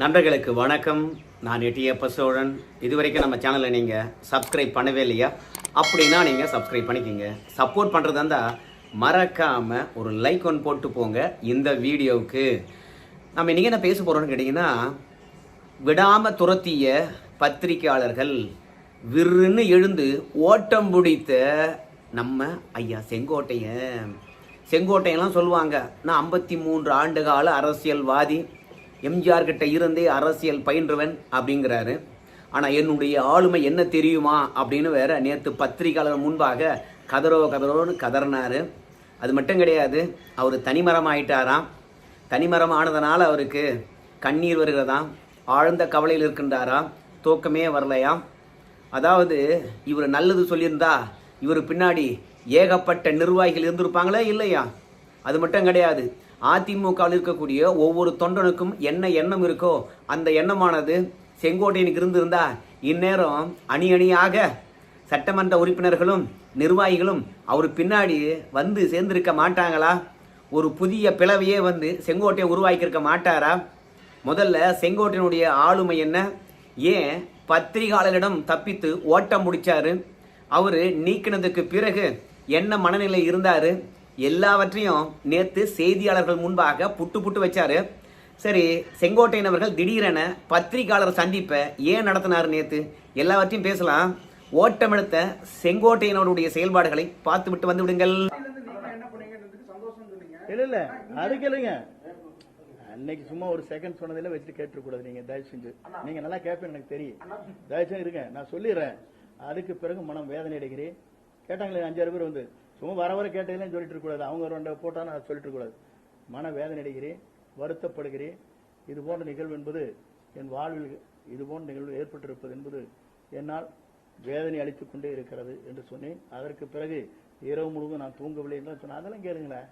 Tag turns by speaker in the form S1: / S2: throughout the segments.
S1: நண்பர்களுக்கு வணக்கம். நான் எட்டியப்ப சோழன். இதுவரைக்கும் நம்ம சேனலை நீங்கள் சப்ஸ்கிரைப் பண்ணவே இல்லையா? அப்படின்னா நீங்கள் சப்ஸ்கிரைப் பண்ணிக்கோங்க. சப்போர்ட் பண்ணுறதா இருந்தால் மறக்காமல் ஒரு லைக் ஒன்று போட்டு போங்க இந்த வீடியோவுக்கு. நம்ம இன்றைக்கி என்ன பேச போகிறோம்னு கேட்டிங்கன்னா விடாமல் துரத்திய பத்திரிக்கையாளர்கள் விருன்னு எழுந்து ஓட்டம் பிடித்த நம்ம ஐயா செங்கோட்டையன். செங்கோட்டையெல்லாம் சொல்லுவாங்க நான் ஐம்பத்தி மூன்று ஆண்டு கால அரசியல்வாதி எம்ஜிஆர் கிட்ட இருந்தே அரசியல் பயின்றவன் அப்படிங்கிறாரு. ஆனால் என்னுடைய ஆளுமை என்ன தெரியுமா அப்படின்னு வேற நேற்று பத்திரிகையாளர் முன்பாக கதறோ கதரோன்னு கதறினார். அது மட்டும் கிடையாது அவர் தனிமரம் ஆயிட்டாராம். தனிமரம் ஆனதுனால அவருக்கு கண்ணீர் வருகிறதாம். ஆழ்ந்த கவலையில் இருக்கின்றாராம். தூக்கமே வரலையாம். அதாவது இவர் நல்லது சொல்லியிருந்தா இவர் பின்னாடி ஏகப்பட்ட நிர்வாகிகள் இருந்திருப்பாங்களே இல்லையா? அது மட்டும் கிடையாது. அதிமுகவில் இருக்கக்கூடிய ஒவ்வொரு தொண்டனுக்கும் என்ன எண்ணம் இருக்கோ அந்த எண்ணமானது செங்கோட்டையனுக்கு இருந்திருந்தா இந்நேரம் அணி அணியாக சட்டமன்ற உறுப்பினர்களும் நிர்வாகிகளும் அவர் பின்னாடி வந்து சேர்ந்திருக்க மாட்டாங்களா? ஒரு புதிய பிளவையே வந்து செங்கோட்டையை உருவாக்கியிருக்க மாட்டாரா? முதல்ல செங்கோட்டையனுடைய ஆளுமை என்ன? ஏன் பத்திரிகையாளரிடம் தப்பித்து ஓட்டம் முடிச்சாரு அவர் நீக்கினதுக்கு பிறகு என்ன மனநிலை இருந்தார்? எல்லாவற்றையும் நேற்று செய்தியாளர்கள் முன்பாக புட்டு புட்டு வச்சாரு. சரி செங்கோட்டையன் அவர்கள் திடீரென பத்திரிகையாளர் சந்திப்பை ஏன் நடத்தினார் நேற்று எல்லாவற்றையும் பேசலாம். ஓட்டமெடுத்த செங்கோட்டையினருடைய செயல்பாடுகளை பார்த்து விட்டு வந்து விடுங்கள்.
S2: இல்ல இல்ல அதுக்கு அன்னைக்கு சும்மா ஒரு செகண்ட் சொன்னதில் வச்சுட்டு கேட்டுக்கூடாது நீங்க தயவு செஞ்சு. நீங்க நல்லா கேட்பேன் எனக்கு தெரியும். தயவு செஞ்சு இருங்க நான் சொல்லிடுறேன். அதுக்கு பிறகு மனம் வேதனை அடைகிறேன். கேட்டாங்களே அஞ்சாறு பேர் வந்து சும்மா வர வர கேட்டதுலாம் சொல்லிட்டு இருக்கக்கூடாது அவங்க ரெண்டு போட்டாலும் அதை சொல்லிட்டு இருக்கக்கூடாது மன வேதனை அடைகிறேன் வருத்தப்படுகிறேன் இது போன்ற நிகழ்வு என்பது என் வாழ்வில் இது போன்ற நிகழ்வு ஏற்பட்டிருப்பது என்பது என்னால் வேதனை அளித்துக் கொண்டே இருக்கிறது என்று சொன்னேன் அதற்கு பிறகு இரவு முழுவதும் நான் தூங்கவில்லை என்று சொன்னேன் அதெல்லாம் கேளுங்களேன்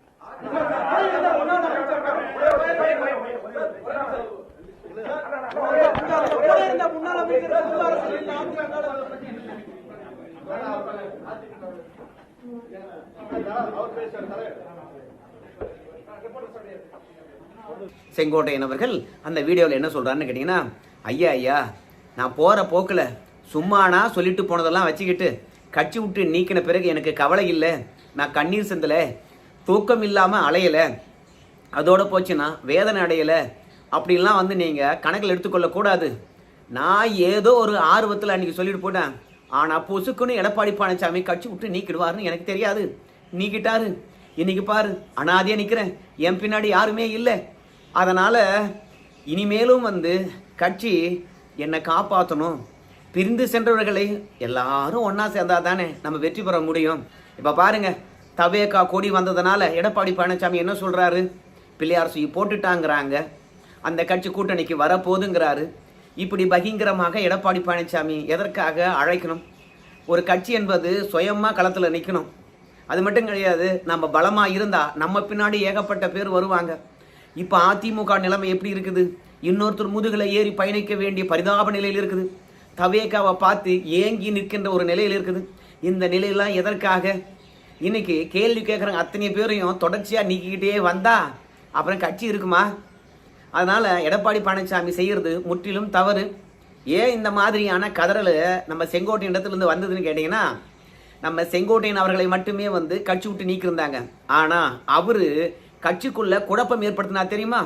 S3: முன்னாள்
S1: செங்கோட்டையன் அவர்கள் அந்த வீடியோவில் என்ன சொல்கிறாருன்னு கேட்டிங்கன்னா ஐயா ஐயா நான் போகிற போக்கில் சும்மானா சொல்லிட்டு போனதெல்லாம் வச்சுக்கிட்டு கட்சி விட்டு நீக்கின பிறகு எனக்கு கவலை இல்லை. நான் கண்ணீர் சிந்தலை தூக்கம் இல்லாமல் அலையலை. அதோடு போச்சுன்னா வேதனை அடையலை. அப்படின்லாம் வந்து நீங்கள் கணக்கில் எடுத்துக்கொள்ளக்கூடாது. நான் ஏதோ ஒரு ஆர்வத்தில் அன்றைக்கி சொல்லிட்டு போட்டேன் ஆனால் பொசுக்குன்னு எடப்பாடி பழனிசாமி கட்சி விட்டு நீக்கிடுவாருன்னு எனக்கு தெரியாது. நீக்கிட்டாரு. இன்னைக்கு பாரு அனாதையாக நிற்கிறேன் என் பின்னாடி யாருமே இல்லை. அதனால் இனிமேலும் வந்து கட்சி என்னை காப்பாற்றணும் பிரிந்து சென்றவர்களை எல்லாரும் ஒன்றா சேர்ந்தா தானே நம்ம வெற்றி பெற முடியும். இப்போ பாருங்க தவேகா கொடி வந்ததுனால எடப்பாடி பழனிசாமி என்ன சொல்கிறாரு பிள்ளையார் சுயி போட்டுட்டாங்கிறாங்க. அந்த கட்சி கூட்டணிக்கு வரப்போகுதுங்கிறாரு. இப்படி பகிங்கரமாக எடப்பாடி பழனிசாமி எதற்காக அழைக்கணும்? ஒரு கட்சி என்பது சுயமாக களத்தில் நிற்கணும் அது மட்டும் கிடையாது நம்ம பலமாக இருந்தால் நம்ம பின்னாடி ஏகப்பட்ட பேர் வருவாங்க. இப்போ அதிமுக நிலைமை எப்படி இருக்குது? இன்னொருத்தர் முதுகில் ஏறி பயணிக்க வேண்டிய பரிதாப நிலையில் இருக்குது. தவேக்காவை பார்த்து ஏங்கி நிற்கின்ற ஒரு நிலையில் இருக்குது. இந்த நிலையெல்லாம் எதற்காக? இன்னைக்கு கேள்வி கேட்குறாங்க அத்தனை பேரையும் தொடர்ச்சியாக நீக்கிக்கிட்டே வந்தா அப்புறம் கட்சி இருக்குமா? அதனால் எடப்பாடி பழனிசாமி செய்கிறது முற்றிலும் தவறு. ஏன் இந்த மாதிரியான கதறல் நம்ம செங்கோட்டையின் இடத்துலேருந்து வந்ததுன்னு கேட்டிங்கன்னா நம்ம செங்கோட்டையன் அவர்களை மட்டுமே வந்து கட்சி விட்டு நீக்கியிருந்தாங்க. ஆனால் அவர் கட்சிக்குள்ளே குழப்பம் ஏற்படுத்தினா தெரியுமா?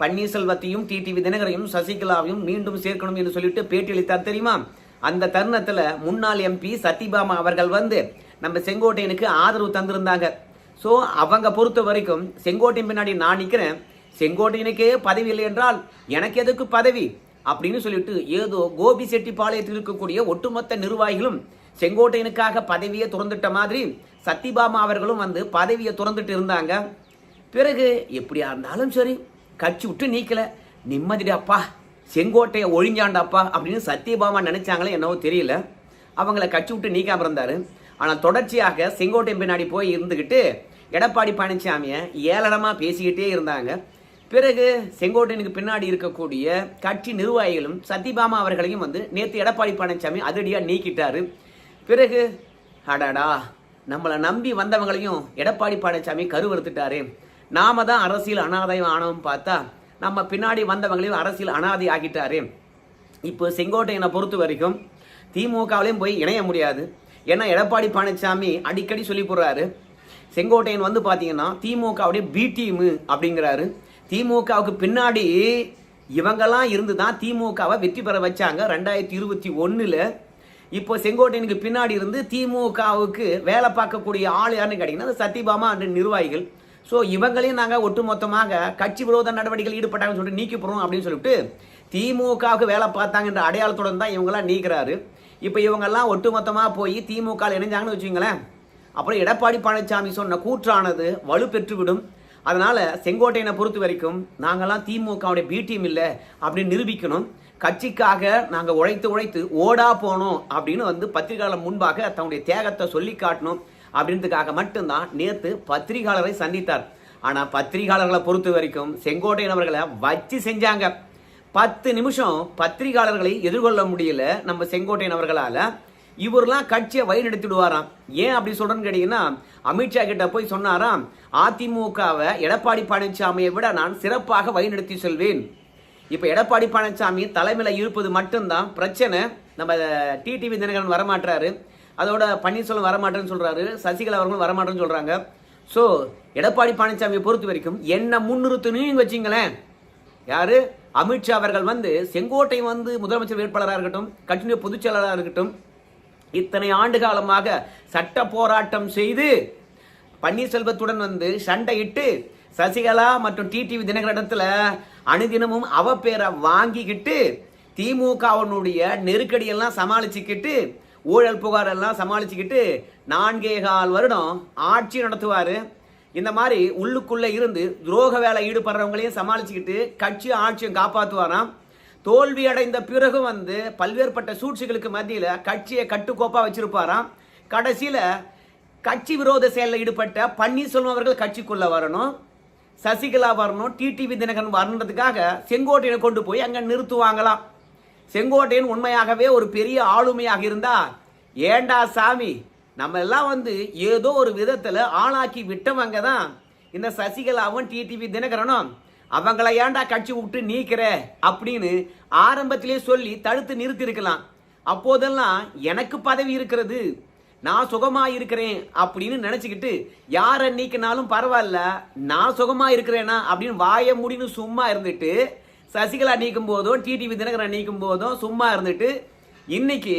S1: பன்னீர்செல்வத்தையும் டிடிவி தினகரையும் சசிகலாவையும் மீண்டும் சேர்க்கணும் என்று சொல்லிட்டு பேட்டி அளித்தார் தெரியுமா? அந்த தருணத்தில் முன்னாள் எம்பி சத்யபாமா அவர்கள் வந்து நம்ம செங்கோட்டையனுக்கு ஆதரவு தந்திருந்தாங்க. ஸோ அவங்க பொறுத்த வரைக்கும் செங்கோட்டையன் பின்னாடி நான் நிற்கிறேன் செங்கோட்டையனுக்கே பதவி இல்லை என்றால் எனக்கு எதுக்கு பதவி? அப்படின்னு சொல்லிட்டு ஏதோ கோபி செட்டிப்பாளையத்தில் இருக்கக்கூடிய ஒட்டுமொத்த நிர்வாகிகளும் செங்கோட்டையனுக்காக பதவியை துறந்துட்ட மாதிரி சத்யபாமா அவர்களும் வந்து பதவியை துறந்துட்டு இருந்தாங்க. பிறகு எப்படியா இருந்தாலும் சரி கட்சி விட்டு நீக்கல. நிம்மதிடாப்பா செங்கோட்டையை ஒழிஞ்சாண்டாப்பா அப்படின்னு சத்யபாமா நினைச்சாங்களே என்னவோ தெரியல. அவங்கள கட்சி விட்டு நீக்காம இருந்தாரு. ஆனால் தொடர்ச்சியாக செங்கோட்டையன் பின்னாடி போய் இருந்துக்கிட்டு எடப்பாடி பழனிசாமியை ஏளனமாக பேசிக்கிட்டே இருந்தாங்க. பிறகு செங்கோட்டையனுக்கு பின்னாடி இருக்கக்கூடிய கட்சி நிர்வாகிகளும் சத்யபாமா அவர்களையும் வந்து நேற்று எடப்பாடி பழனிசாமி அதிரடியாக நீக்கிட்டாரு. பிறகு அடாடா நம்மளை நம்பி வந்தவங்களையும் எடப்பாடி பழனிசாமி கருவறுத்துட்டாரு. நாம தான் அரசியல் அனாதையும் ஆனவும் பார்த்தா நம்ம பின்னாடி வந்தவங்களையும் அரசியல் அனாதை ஆகிட்டாரு இப்போ செங்கோட்டையனை பொறுத்த வரைக்கும் திமுகவிலையும் போய் இணைய முடியாது. ஏன்னா எடப்பாடி பழனிசாமி அடிக்கடி சொல்லி போடுறாரு. செங்கோட்டையன் வந்து பார்த்தீங்கன்னா திமுகவுடைய பி டீமு அப்படிங்கிறாரு. திமுகவுக்கு பின்னாடி இவங்கெல்லாம் இருந்து தான் திமுகவை வெற்றி பெற வச்சாங்க. ரெண்டாயிரத்தி இருபத்தி ஒன்றில் இப்போ செங்கோட்டையனுக்கு பின்னாடி இருந்து திமுகவுக்கு வேலை பார்க்கக்கூடிய ஆள் யாருன்னு கேட்டிங்கன்னா அது சத்யபாமா அன்று நிர்வாகிகள். ஸோ இவங்களையும் நாங்கள் ஒட்டுமொத்தமாக கட்சி விரோத நடவடிக்கைகள் ஈடுபட்டாங்கன்னு சொல்லிட்டு நீக்கி போகிறோம் அப்படின்னு சொல்லிட்டு திமுகவுக்கு வேலை பார்த்தாங்கன்ற அடையாளத்துடன் தான் இவங்கெல்லாம் நீக்கிறாரு. இப்போ இவங்கெல்லாம் ஒட்டுமொத்தமாக போய் திமுக இணைஞ்சாங்கன்னு வச்சுங்களேன் அப்புறம் எடப்பாடி பழனிசாமி சொன்ன கூற்றானது வலு பெற்றுவிடும் அதனால் செங்கோட்டையனை பொறுத்த வரைக்கும் நாங்கள்லாம் திமுகவுடைய பி டீம் இல்லை அப்படின்னு நிரூபிக்கணும். கட்சிக்காக நாங்கள் உழைத்து உழைத்து ஓடா போனோம் அப்படின்னு வந்து பத்திரிகையாளர் முன்பாக தன்னுடைய தேகத்தை சொல்லி காட்டணும் அப்படின்றதுக்காக மட்டும்தான் நேற்று பத்திரிகையாளரை சந்தித்தார். ஆனால் பத்திரிகையாளர்களை பொறுத்த வரைக்கும் செங்கோட்டையன் அவர்களை வச்சு செஞ்சாங்க. பத்து நிமிஷம் பத்திரிகையாளர்களை எதிர்கொள்ள முடியல நம்ம செங்கோட்டையன் அவர்களால். இவரெல்லாம் கட்சியை வழிநடத்திடுவாராம். ஏன் அப்படி சொல்றேன்னு கேட்டீங்கன்னா அமித்ஷா கிட்ட போய் சொன்னாராம் அதிமுகவை எடப்பாடி பழனிசாமியை விட நான் சிறப்பாக வழிநடத்தி செல்வேன். இப்போ எடப்பாடி பழனிசாமி தலைமையில் இருப்பது மட்டும்தான். பிரச்சனை நம்ம டிடிவி தினகரன் வரமாட்டாரு அதோட பன்னீர்செல்வம் வரமாட்டேன்னு சொல்றாரு. சசிகலா அவர்களும் வரமாட்டேன்னு சொல்றாங்க. ஸோ எடப்பாடி பழனிசாமியை பொறுத்த வரைக்கும் என்ன முன்னிறுத்துன்னு வச்சிங்களேன். யாரு? அமித்ஷா அவர்கள் வந்து செங்கோட்டை வந்து முதலமைச்சர் வேட்பாளராக இருக்கட்டும் கட்சியினுடைய பொதுச்செயலாளராக இருக்கட்டும் இத்தனை ஆண்டு காலமாக சட்ட போராட்டம் செய்து பன்னீர்செல்வத்துடன் வந்து சண்டையிட்டு சசிகலா மற்றும் டிடிவி தினகரனிடத்துல அனுதினமும் அவ பேரை வாங்கிக்கிட்டு திமுகவினுடைய நெருக்கடியெல்லாம் சமாளிச்சுக்கிட்டு ஊழல் புகார் எல்லாம் சமாளிச்சுக்கிட்டு நான்கே கால் வருடம் ஆட்சி நடத்துவார். இந்த மாதிரி உள்ளுக்குள்ளே இருந்து துரோக வேலை ஈடுபடுறவங்களையும் சமாளிச்சுக்கிட்டு கட்சி ஆட்சியும் காப்பாற்றுவாராம் தோல்வி அடைந்த பிறகு வந்து பல்வேறுபட்ட சூழ்ச்சிகளுக்கு மத்தியில் கட்சியை கட்டுக்கோப்பாக வச்சிருப்பாராம். கடைசியில் கட்சி விரோத செயலில் ஈடுபட்ட பன்னீர்செல்வம் அவர்கள் கட்சிக்குள்ளே வரணும். சசிகலா வரணும் டிடிவி தினகரன் வரணுன்றதுக்காக செங்கோட்டையனை கொண்டு போய் அங்கே நிறுத்துவாங்களாம். செங்கோட்டையன் உண்மையாகவே ஒரு பெரிய ஆளுமையாக இருந்தா ஏண்டா சாமி நம்ம எல்லாம் வந்து ஏதோ ஒரு விதத்தில் ஆளாக்கி விட்டவங்க தான் இந்த சசிகலாவும் டிடிவி தினகரனும். அவங்கள ஏன்டா கட்சி விட்டு நீக்கிற அப்படின்னு ஆரம்பத்திலே சொல்லி தடுத்து நிறுத்தி இருக்கலாம் அப்போதெல்லாம் எனக்கு பதவி இருக்கிறது. நான் சுகமா இருக்கிறேன் அப்படின்னு நினச்சிக்கிட்டு யாரை நீக்கினாலும் பரவாயில்ல நான் சுகமா இருக்கிறேனா அப்படின்னு வாய முடின்னு சும்மா இருந்துட்டு சசிகலா நீக்கும் போதும் டிடிவி தினகரன் நீக்கும் போதும் சும்மா இருந்துட்டு இன்னைக்கு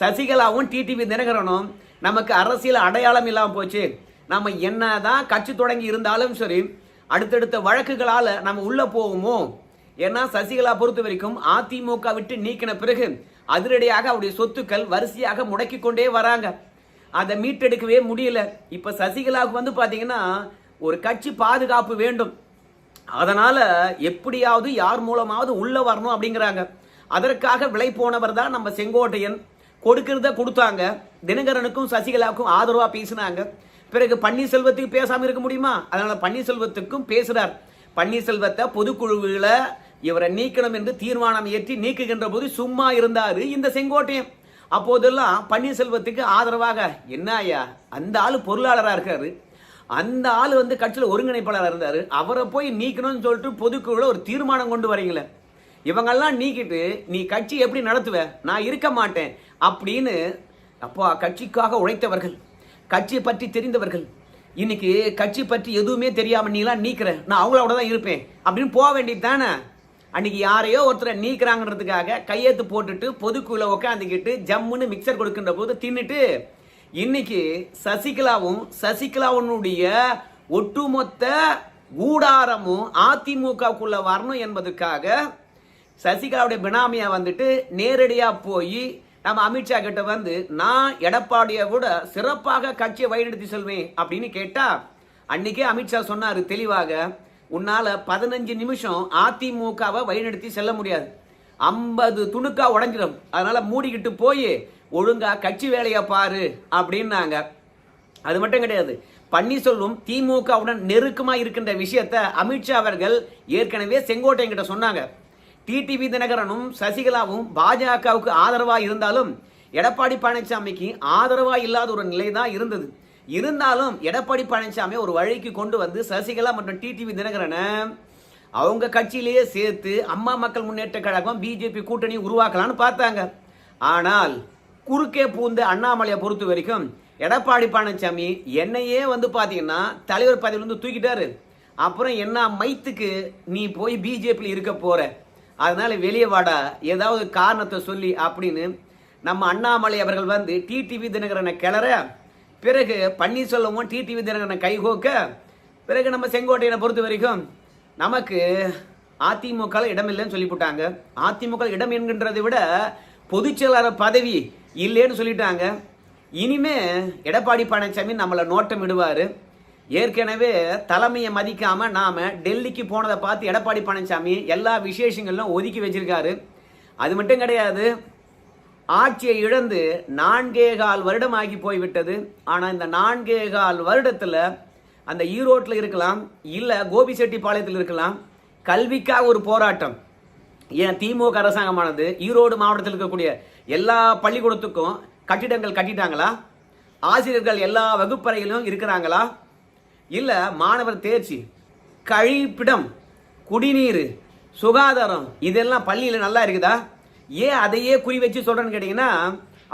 S1: சசிகலாவும் டிடிவி தினகரனும் நமக்கு அரசியல் அடையாளம் இல்லாமல் போச்சு. நம்ம என்னதான் கட்சி தொடங்கி இருந்தாலும் சரி அடுத்தடுத்த வழக்குகளால் நம்ம உள்ள போவோமோ? ஏன்னா சசிகலா பொறுத்த வரைக்கும் அதிமுக விட்டு நீக்கின பிறகு அதிரடியாக அவருடைய சொத்துக்கள் வரிசையாக முடக்கி கொண்டே வராங்க. அதை மீட்டெடுக்கவே முடியல. இப்ப சசிகலாவுக்கு வந்து பாத்தீங்கன்னா ஒரு கட்சி பாதுகாப்பு வேண்டும். அதனால எப்படியாவது யார் மூலமாவது உள்ள வரணும் அப்படிங்கிறாங்க. அதற்காக விலை போனவர் தான் நம்ம செங்கோட்டையன். கொடுக்கறத கொடுத்தாங்க. தினகரனுக்கும் சசிகலாவுக்கும் ஆதரவா பேசினாங்க. பிறகு பன்னீர்செல்வத்துக்கு பேசாமல் இருக்க முடியுமா? அதனால பன்னீர்செல்வத்துக்கும் பேசுறார். பன்னீர்செல்வத்தை பொதுக்குழுவில் இவரை நீக்கணும் என்று தீர்மானம் ஏற்றி நீக்குகின்ற போது சும்மா இருந்தார் இந்த செங்கோட்டையன். அப்போதெல்லாம் பன்னீர்செல்வத்துக்கு ஆதரவாக என்ன ஐயா அந்த ஆள் பொருளாளராக இருக்காரு. அந்த ஆள் வந்து கட்சியில் ஒருங்கிணைப்பாளராக இருந்தார். அவரை போய் நீக்கணும்னு சொல்லிட்டு பொதுக்குழுவில் ஒரு தீர்மானம் கொண்டு வரீங்களே. இவங்கெல்லாம் நீக்கிட்டு நீ கட்சி எப்படி நடத்துவ? நான் இருக்க மாட்டேன். அப்படின்னு அப்பா கட்சிக்காக உழைத்தவர்கள். கட்சி பற்றி தெரிந்தவர்கள். இன்னைக்கு கட்சி பற்றி எதுவுமே தெரியாம நீலாம் நீக்கிற நான் அவங்களோட தான் இருப்பேன். அப்படின்னு போக வேண்டியது தானே? அன்னைக்கு யாரையோ ஒருத்தரை நீக்கிறாங்கன்றதுக்காக கையெழுத்து போட்டுட்டு பொதுக்குள்ள உட்காந்துக்கிட்டு ஜம்முன்னு மிக்சர் கொடுக்கின்ற போது தின்னுட்டு இன்னைக்கு சசிகலாவும் சசிகலாவுனுடைய ஒட்டுமொத்த ஊடாரமும் அதிமுகவுக்குள்ள வரணும் என்பதற்காக சசிகலாவுடைய பினாமியா வந்துட்டு நேரடியாக போய் நம்ம அமித்ஷா கிட்ட வந்து நான் எடப்பாடியை விட சிறப்பாக கட்சியை வழிநடத்தி செல்வேன் அப்படின்னு கேட்டா அன்னைக்கே அமித்ஷா சொன்னாரு தெளிவாக உன்னால பதினஞ்சு நிமிஷம் அதிமுகவை வழிநடத்தி செல்ல முடியாது. ஐம்பது துணுக்கா உடஞ்சிடும் அதனால மூடிக்கிட்டு போய் ஒழுங்கா கட்சி வேலையை பாரு அப்படின்னாங்க. அது மட்டும் கிடையாது. பன்னீர்செல்வம் திமுகவுடன் நெருக்கமாக இருக்கின்ற விஷயத்த அமித்ஷா அவர்கள் ஏற்கனவே செங்கோட்டையன் கிட்ட சொன்னாங்க. டிடிவி தினகரனும் சசிகலாவும் பாஜகவுக்கு ஆதரவா இருந்தாலும் எடப்பாடி பழனிசாமிக்கு ஆதரவா இல்லாத ஒரு நிலை தான் இருந்தது. இருந்தாலும் எடப்பாடி பழனிசாமி ஒரு வழிக்கு கொண்டு வந்து சசிகலா மற்றும் டிடிவி தினகரனை அவங்க கட்சியிலேயே சேர்த்து அம்மா மக்கள் முன்னேற்ற கழகம் பிஜேபி கூட்டணி உருவாக்கலாம்னு பார்த்தாங்க. ஆனால் குறுக்கே பூந்த அண்ணாமலையை பொறுத்த வரைக்கும் எடப்பாடி பழனிசாமி என்னையே வந்து பார்த்தீங்கன்னா தலைவர் பதவியிலிருந்து தூக்கிட்டாரு. அப்புறம் என்ன மைத்துக்கு நீ போய் பிஜேபியில் இருக்க போற? அதனால வெளியே வாடா. ஏதாவது காரணத்தை சொல்லி அப்படின்னு நம்ம அண்ணாமலை அவர்கள் வந்து டிடிவி தினகரனை கிளற பிறகு பன்னீர்செல்வமும் டிடிவி தினகரனை கைகோக்க பிறகு நம்ம செங்கோட்டையனை பொறுத்த வரைக்கும் நமக்கு அதிமுக இடமில்லைன்னு சொல்லி போட்டாங்க அதிமுக இடம் என்கின்றதை விட பொதுச்செயலாளர் பதவி இல்லைன்னு சொல்லிட்டாங்க. இனிமே எடப்பாடி பழனிசாமி நம்மளை நோட்டம் விடுவார் ஏற்கனவே தலைமையை மதிக்காம நாம டெல்லிக்கு போனதை பார்த்து எடப்பாடி பழனிசாமி எல்லா விசேஷங்களும் ஒதுக்கி வச்சிருக்காரு. அது மட்டும் கிடையாது ஆட்சியை இழந்து நான்கே கால் வருடம் ஆகி போய்விட்டது. ஆனால் இந்த நான்கே கால் வருடத்தில் அந்த ஈரோட்டில் இருக்கலாம் இல்லை கோபிச்செட்டிப்பாளையத்தில் இருக்கலாம் கல்விக்காக ஒரு போராட்டம். ஏன் திமுக அரசாங்கமானது ஈரோடு மாவட்டத்தில் இருக்கக்கூடிய எல்லா பள்ளிக்கூடத்துக்கும் கட்டிடங்கள் கட்டிட்டாங்களா? ஆசிரியர்கள் எல்லா வகுப்பறையிலும் இருக்கிறாங்களா? இல்லை மாணவர் தேர்ச்சி கழிப்பிடம் குடிநீர் சுகாதாரம் இதெல்லாம் பள்ளியில் நல்லா இருக்குதா? ஏன் அதையே குறி வச்சு சொல்கிறேன்னு கேட்டிங்கன்னா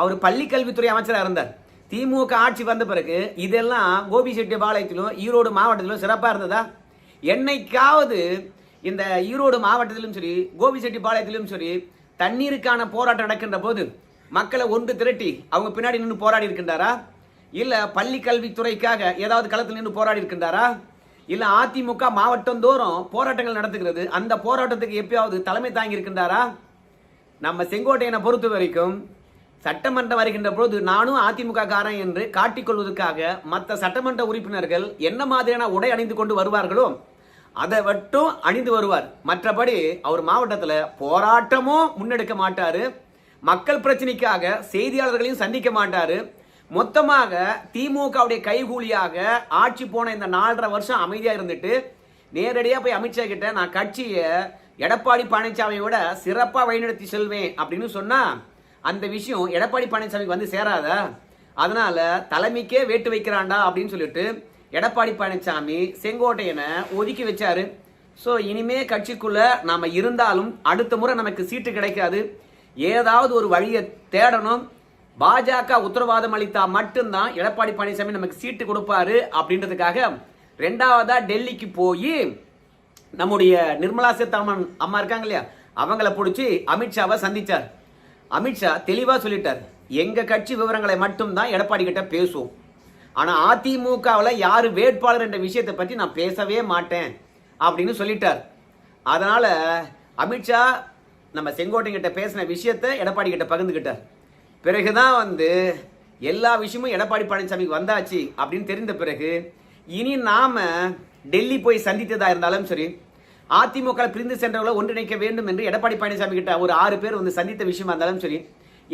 S1: அவர் பள்ளி கல்வித்துறை அமைச்சராக இருந்தார். திமுக ஆட்சி வந்த பிறகு இதெல்லாம் கோபிச்செட்டிப்பாளையத்திலும் ஈரோடு மாவட்டத்திலும் சிறப்பாக இருந்ததா? என்னைக்காவது இந்த ஈரோடு மாவட்டத்திலும் சரி கோபிச்செட்டிப்பாளையத்திலும் சரி தண்ணீருக்கான போராட்டம் நடக்கின்ற போது மக்களை ஒன்று திரட்டி அவங்க பின்னாடி நின்று போராடி இருக்கின்றாரா? இல்லை பள்ளி கல்வித்துறைக்காக ஏதாவது களத்தில் நின்று போராடி இருக்கின்றாரா? இல்லை அதிமுக மாவட்டந்தோறும் போராட்டங்கள் நடத்துகிறது. அந்த போராட்டத்துக்கு எப்பயாவது தலைமை தாங்கி இருக்கின்றாரா? நம்ம செங்கோட்டையனை பொறுத்த வரைக்கும் சட்டமன்றம் வருகின்ற பொழுது நானும் அதிமுக காரன் என்று காட்டிக்கொள்வதற்காக மற்ற சட்டமன்ற உறுப்பினர்கள் என்ன மாதிரியான உடை அணிந்து கொண்டு வருவார்களோ அதை மட்டும் அணிந்து வருவார். மற்றபடி அவர் மாவட்டத்தில் போராட்டமும் முன்னெடுக்க மாட்டார். மக்கள் பிரச்சனைக்காக செய்தியாளர்களையும் சந்திக்க மாட்டார். மொத்தமாக திமுகவுடைய கைகூலியாக ஆட்சி போன இந்த நாலரை வருஷம் அமைதியாக இருந்துட்டு நேரடியாக போய் அமித்ஷா கிட்ட நான் கட்சியை எடப்பாடி பழனிசாமியை விட சிறப்பாக வழிநடத்தி செல்வேன் அப்படின்னு சொன்னால் அந்த விஷயம் எடப்பாடி பழனிசாமிக்கு வந்து சேராத? அதனால் தலைமைக்கே வேட்டு வைக்கிறான்டா அப்படின்னு சொல்லிட்டு எடப்பாடி பழனிசாமி செங்கோட்டையனை ஒதுக்கி வச்சாரு. ஸோ இனிமே கட்சிக்குள்ளே நாம் இருந்தாலும் அடுத்த முறை நமக்கு சீட்டு கிடைக்காது. ஏதாவது ஒரு வழியை தேடணும். பாஜக உத்தரவாதம் அளித்தா மட்டும்தான் எடப்பாடி பழனிசாமி நமக்கு சீட்டு கொடுப்பாரு அப்படின்றதுக்காக ரெண்டாவதா டெல்லிக்கு போய் நம்முடைய நிர்மலா சீதாராமன் அம்மா இருக்காங்க இல்லையா? அவங்கள பிடிச்சி அமித்ஷாவை சந்திச்சார். அமித்ஷா தெளிவாக சொல்லிட்டார். எங்கள் கட்சி விவரங்களை மட்டும்தான் எடப்பாடி கிட்ட பேசுவோம். ஆனால் அதிமுகவில் யார் வேட்பாளர் என்ற விஷயத்தை பற்றி நான் பேசவே மாட்டேன் அப்படின்னு சொல்லிட்டார். அதனால் அமித்ஷா நம்ம செங்கோட்டை கிட்ட பேசின விஷயத்தை எடப்பாடி கிட்ட பகிர்ந்துக்கிட்டார். பிறகுதான் வந்து எல்லா விஷயமும் எடப்பாடி பழனிசாமிக்கு வந்தாச்சு அப்படின்னு தெரிந்த பிறகு இனி நாம டெல்லி போய் சந்தித்ததா இருந்தாலும் சரி அதிமுக பிரிந்து சென்றவர்களை ஒன்றிணைக்க வேண்டும் என்று எடப்பாடி பழனிசாமி கிட்ட ஒரு ஆறு பேர் வந்து சந்தித்த விஷயமா இருந்தாலும் சரி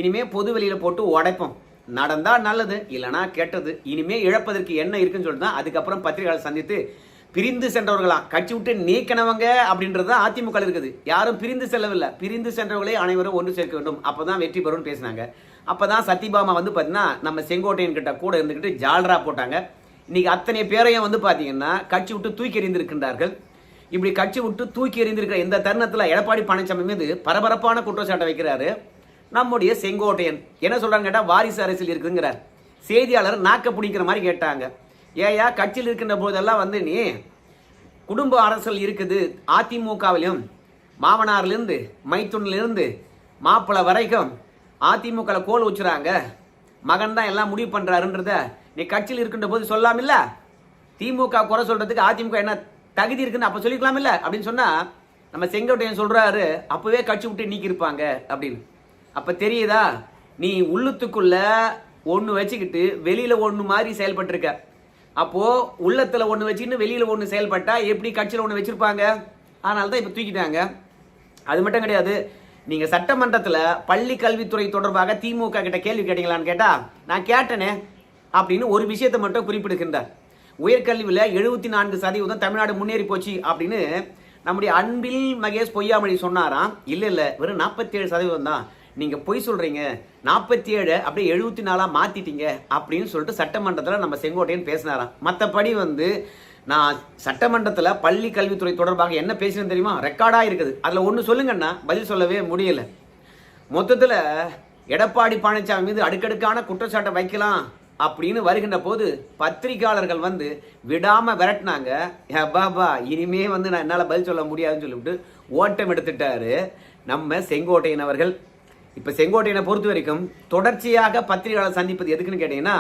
S1: இனிமே பொது வெளியில போட்டு உடைப்போம். நடந்தா நல்லது இல்லைனா கெட்டது. இனிமே இழப்பதற்கு என்ன இருக்குன்னு சொல்லிட்டு தான் அதுக்கப்புறம் பத்திரிகையாளர் சந்தித்து பிரிந்து சென்றவர்களாம் கட்சி விட்டு நீக்கினவங்க அப்படின்றது தான் அதிமுக இருக்குது. யாரும் பிரிந்து செல்லவில்லை. பிரிந்து சென்றவர்களே அனைவரும் ஒன்று சேர்க்க வேண்டும். அப்போதான் வெற்றி பெறும்னு பேசினாங்க. அப்பதான் சத்யபாமா வந்து பார்த்தீங்கன்னா நம்ம செங்கோட்டையன் கிட்ட கூட இருந்துக்கிட்டு ஜால்ரா போட்டாங்க. இன்றைக்கி அத்தனை பேரையும் வந்து பார்த்தீங்கன்னா கட்சி விட்டு தூக்கி எறிந்திருக்கின்றார்கள். இப்படி கட்சி விட்டு தூக்கி எறிந்திருக்கிற இந்த தருணத்தில் எடப்பாடி பழனிசாமி மீது பரபரப்பான குற்றச்சாட்டை வைக்கிறாரு. நம்முடைய செங்கோட்டையன். என்ன சொல்கிறாங்க கேட்டால் வாரிசு அரசியல் இருக்குங்கிறார். செய்தியாளர் நாக்க பிடிக்கிற மாதிரி கேட்டாங்க. ஏயா கட்சியில் இருக்கின்ற போதெல்லாம் வந்து நீ குடும்ப அரசியல் இருக்குது. அதிமுகவிலும் மாமனார்லேருந்து மைத்துன்லேருந்து மாப்பிள்ளை வரைக்கும் அதிமுக கோல் வச்சுறாங்க மகன் தான் எல்லாம் முடிவு பண்றாருன்றத நீ கட்சியில் இருக்கின்ற போது சொல்லாமில்ல? திமுக குறை சொல்றதுக்கு அதிமுக என்ன தகுதி இருக்குன்னு அப்ப சொல்லிக்கலாம் இல்ல அப்படின்னு சொன்னா நம்ம செங்கோட்டையன் சொல்றாரு அப்பவே கட்சி விட்டு நீக்கி இருப்பாங்க அப்படின்னு. அப்ப தெரியுதா? நீ உள்ளத்துக்குள்ள ஒன்று வச்சுக்கிட்டு வெளியில ஒன்று மாதிரி செயல்பட்டிருக்க. அப்போ உள்ளத்துல ஒன்று வச்சுக்கிட்டு வெளியில ஒன்று செயல்பட்டா எப்படி கட்சியில் ஒன்று வச்சிருப்பாங்க? அதனால தான் இப்போ தூக்கிட்டாங்க. அது மட்டும் கிடையாது. நீங்க சட்டமன்றத்துல பள்ளி கல்வித்துறை தொடர்பாக திமுக கிட்ட கேள்வி கேட்டீங்களான்னு கேட்டா நான் கேட்டேனே அப்படின்னு ஒரு விஷயத்தை மட்டும் குறிப்பிடுகின்றார். உயர்கல்வியில் எழுபத்தி நான்கு சதவீதம் தமிழ்நாடு முன்னேறி போச்சு அப்படின்னு நம்முடைய அன்பில் மகேஷ் பொய்யாமொழி சொன்னாராம். இல்லை இல்லை வெறும் நாற்பத்தி ஏழு சதவீதம் தான். நீங்கள் பொய் சொல்கிறீங்க நாற்பத்தி ஏழு அப்படியே எழுபத்தி நாலாக மாற்றிட்டீங்க அப்படின்னு சொல்லிட்டு சட்டமன்றத்தில் நம்ம செங்கோட்டையன் பேசினாராம். மற்றபடி வந்து நான் சட்டமன்றத்தில் பள்ளி கல்வித்துறை தொடர்பாக என்ன பேசினேன் தெரியுமா? ரெக்கார்டாக இருக்குது. அதில் ஒன்று சொல்லுங்கன்னா பதில் சொல்லவே முடியலை. மொத்தத்தில் எடப்பாடி பழனிசாமி மீது அடுக்கடுக்கான குற்றச்சாட்டை வைக்கலாம் அப்படின்னு வருகின்ற போது பத்திரிகையாளர்கள் வந்து விடாமல் விரட்டினாங்க. பாபா இனிமே வந்து நான் என்னால் பதில் சொல்ல முடியாதுன்னு சொல்லிவிட்டு ஓட்டம் எடுத்துட்டாரு நம்ம செங்கோட்டையன் அவர்கள். இப்போ செங்கோட்டையனை பொறுத்த வரைக்கும் தொடர்ச்சியாக பத்திரிகையாளர் சந்திப்பது எதுக்குன்னு கேட்டிங்கன்னா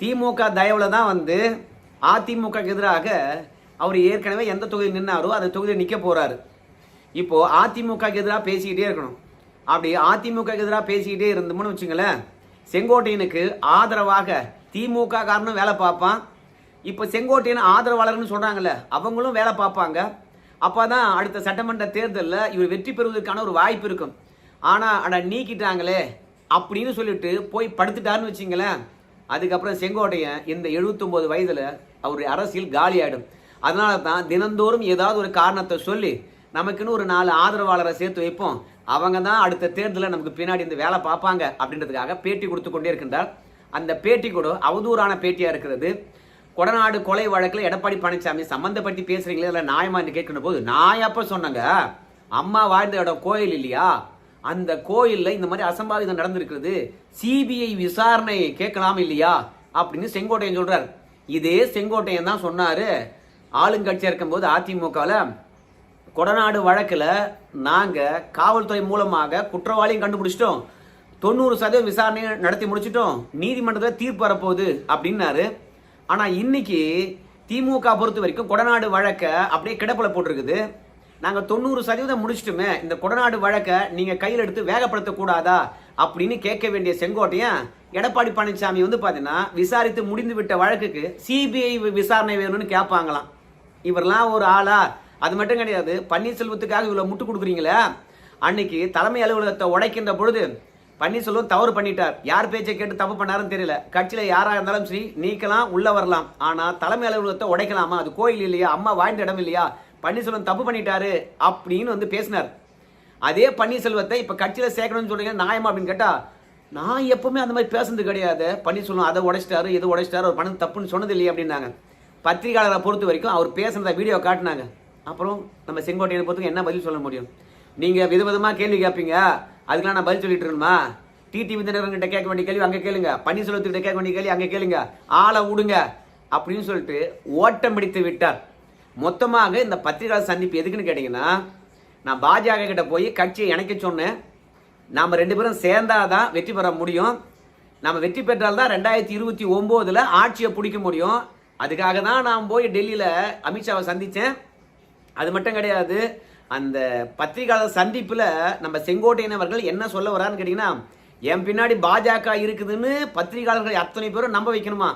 S1: திமுக தயவில் தான் வந்து அதிமுக எதிராக அவர் ஏற்கனவே எந்த தொகுதியில் நின்னாரோ அந்த தொகுதியில் நிற்க போறாரு. இப்போ அதிமுக எதிராக பேசிக்கிட்டே இருக்கணும். அப்படி அதிமுக எதிராக பேசிக்கிட்டே இருந்தோம்னு வச்சுங்களேன் செங்கோட்டையனுக்கு ஆதரவாக திமுக காரனும் வேலை பார்ப்பான். இப்போ செங்கோட்டையன் ஆதரவாளர்னு சொல்கிறாங்கல்ல அவங்களும் வேலை பார்ப்பாங்க. அப்போ தான் அடுத்த சட்டமன்ற தேர்தலில் இவர் வெற்றி பெறுவதற்கான ஒரு வாய்ப்பு இருக்கும். ஆனால் அட நீக்கிட்டாங்களே அப்படின்னு சொல்லிட்டு போய் படுத்துட்டாருன்னு வச்சிங்களேன் அதுக்கப்புறம் செங்கோட்டையன் இந்த எழுபத்தொம்போது வயதில் அவருடைய அரசியல் காலி ஆயிடும் அதனால தான் தினந்தோறும் ஏதாவது ஒரு காரணத்தை சொல்லி நமக்குன்னு ஒரு நாலு ஆதரவாளரை சேர்த்து வைப்போம். அவங்க தான் அடுத்த தேர்தலில் நமக்கு பின்னாடி இந்த வேலை பார்ப்பாங்க அப்படின்றதுக்காக பேட்டி கொடுத்து கொண்டே இருக்கின்றார். அந்த பேட்டி கூட அவதூறான பேட்டியாக இருக்கிறது. கொடநாடு கொலை வழக்கில் எடப்பாடி பழனிசாமி சம்மந்தப்பட்டு பேசுகிறீங்களே இல்லை நியாயமா என்று கேட்கணும் போது நான் எப்போ சொன்னேங்க? அம்மா வாழ்ந்த இடம் கோயில் இல்லையா? அந்த கோயிலில் இந்த மாதிரி அசம்பாவிதம் நடந்திருக்கிறது. சிபிஐ விசாரணை கேட்கலாம் இல்லையா? அப்படின்னு செங்கோட்டையன் சொல்கிறார் இதே செங்கோட்டையன் தான் சொன்னாரு. ஆளுங்கட்சியாக இருக்கும்போது அதிமுகவில் கொடநாடு வழக்கில் நாங்கள் காவல்துறை மூலமாக குற்றவாளியும் கண்டுபிடிச்சிட்டோம். தொண்ணூறு சதவீதம் விசாரணையை நடத்தி முடிச்சிட்டோம். நீதிமன்றத்தில் தீர்ப்பு வரப்போகுது அப்படின்னாரு. ஆனால் இன்னைக்கு திமுக பொறுத்த வரைக்கும் கொடநாடு வழக்கை அப்படியே கிடப்பில் போட்டிருக்குது. நாங்கள் தொண்ணூறு சதவீதம் முடிச்சிட்டுமே இந்த கொடநாடு வழக்கை நீங்கள் கையில் எடுத்து வேகப்படுத்தக்கூடாதா அப்படின்னு கேட்க வேண்டிய செங்கோட்டையன் எடப்பாடி பழனிசாமி வந்து பார்த்தீங்கன்னா விசாரித்து முடிந்து விட்ட வழக்குக்கு சிபிஐ விசாரணை வேணும்னு கேட்பாங்களாம் இவரெல்லாம் ஒரு ஆளா? அது மட்டும் கிடையாது பன்னீர்செல்வத்துக்காக இவ்வளோ முட்டு கொடுக்குறீங்களே? அன்னைக்கு தலைமை அலுவலகத்தை உடைக்கின்ற பொழுது பன்னீர்செல்வம் தவறு பண்ணிட்டார். யார் பேச்சை கேட்டு தப்பு பண்ணாருன்னு தெரியல. கட்சியில் யாராக இருந்தாலும் சரி நீக்கலாம் உள்ளே வரலாம். ஆனால் தலைமை அலுவலகத்தை உடைக்கலாமா? அது கோயில் இல்லையா? அம்மா வாழ்ந்த இடம் இல்லையா? பன்னீர்செல்வம் தப்பு பண்ணிட்டாரு அப்படின்னு வந்து பேசினார். அதே பன்னீர்செல்வத்தை இப்போ கட்சியில் சேர்க்கணும்னு சொல்றீங்க நியாயமா அப்படின்னு கேட்டா நான் எப்பவுமே அந்த மாதிரி பேசுனது கிடையாது. பன்னீர்செல்வம் அதை உடைச்சிட்டாரு இது உடைச்சிட்டாரு அவர் பண்ணது தப்புன்னு சொன்னது இல்லையே அப்படின்னாங்க. பத்திரிகையாளரை பொறுத்த வரைக்கும் அவர் பேசுனதை வீடியோ காட்டினாங்க. அப்புறம் நம்ம செங்கோட்டையை பொறுத்து என்ன பதில் சொல்ல முடியும்? நீங்கள் விதவிதமாக கேள்வி கேட்பீங்க. அதுக்கெல்லாம் நான் பதில் சொல்லிட்டு இருக்கணுமா? டிடி விதிநகர்கிட்ட கேட்க வேண்டிய கேள்வி அங்கே கேளுங்க. பன்னீர்செல்வத்துக்கிட்ட கேட்க வேண்டிய கேள்வி அங்கே கேளுங்க. ஆளை விடுங்க அப்படின்னு சொல்லிட்டு ஓட்டம் பிடித்து விட்டார். மொத்தமாக இந்த பத்திரிகையாளர் சந்திப்பு எதுக்குன்னு கேட்டிங்கன்னா நான் பாஜக கிட்ட போய் கட்சியை இணைக்க சொன்னேன். நாம் ரெண்டு பேரும் சேர்ந்தாதான் வெற்றி பெற முடியும். நம்ம வெற்றி பெற்றால் தான் ரெண்டாயிரத்தி இருபத்தி ஒம்போதில் ஆட்சியை பிடிக்க முடியும். அதுக்காக தான் நான் போய் டெல்லியில் அமித்ஷாவை சந்தித்தேன் அது மட்டும் கிடையாது அந்த பத்திரிகையாளர் சந்திப்பில் நம்ம செங்கோட்டையன் அவர்கள் என்ன சொல்ல வரான்னு கேட்டிங்கன்னா என் பின்னாடி பாஜக இருக்குதுன்னு பத்திரிகையாளர்கள் அத்தனை பேரும் நம்ப வைக்கணுமா?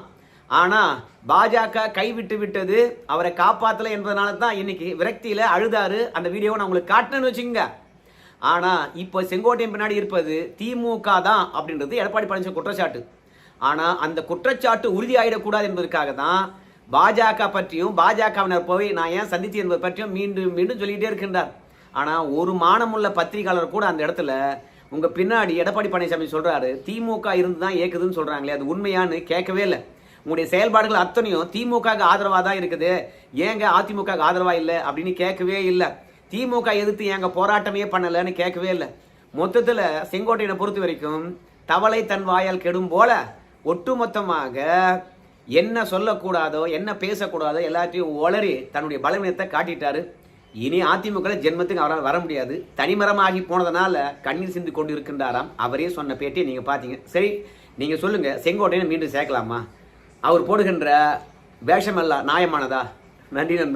S1: ஆனால் பாஜக கைவிட்டு விட்டது அவரை காப்பாற்றலை என்பதனால தான் இன்னைக்கு விரக்தியில் அழுதாரு. அந்த வீடியோவை நான் உங்களுக்கு காட்டினேன்னு வச்சுக்கோங்க. ஆனால் இப்போ செங்கோட்டையன் பின்னாடி இருப்பது திமுக தான் அப்படின்றது எடப்பாடி பழனிசாமி குற்றச்சாட்டு. ஆனால் அந்த குற்றச்சாட்டு உறுதியாகிடக்கூடாது என்பதற்காக தான் பாஜக பற்றியும் பாஜகவினர் போய் நான் ஏன் சந்தித்து என்பது பற்றியும் மீண்டும் மீண்டும் சொல்லிகிட்டே இருக்கின்றார். ஆனால் ஒரு மானமுள்ள பத்திரிகையாளர் கூட அந்த இடத்துல உங்கள் பின்னாடி எடப்பாடி பழனிசாமி சொல்கிறாரு திமுக இருந்து தான் ஏற்குதுன்னு சொல்கிறாங்களே அது உண்மையான்னு கேட்கவே இல்லை. உங்களுடைய செயல்பாடுகள் அத்தனையும் திமுக ஆதரவாக தான் இருக்குது. ஏங்க அதிமுக ஆதரவாக இல்லை? அப்படின்னு கேட்கவே இல்லை. திமுக எதிர்த்து ஏங்க போராட்டமே பண்ணலைன்னு கேட்கவே இல்லை. மொத்தத்தில் செங்கோட்டையனை பொறுத்த வரைக்கும் தவளை தன் வாயால் கெடும் போல ஒட்டுமொத்தமாக என்ன சொல்லக்கூடாதோ என்ன பேசக்கூடாதோ எல்லாத்தையும் உளறி தன்னுடைய பலவீனத்தை காட்டிட்டாரு. இனி அதிமுக ஜென்மத்துக்கு அவரால் வர முடியாது. தனிமரமாகி போனதுனால கண்ணீர் சிந்து கொண்டு இருக்கின்றாராம் அவரே சொன்ன பேட்டியை நீங்கள் பார்த்தீங்க. சரி நீங்கள் சொல்லுங்கள் செங்கோட்டையனை மீண்டும் சேர்க்கலாமா? அவர் போடுகின்ற வேஷமெல்லாம் நியாயமானதா? நன்றி நண்பர்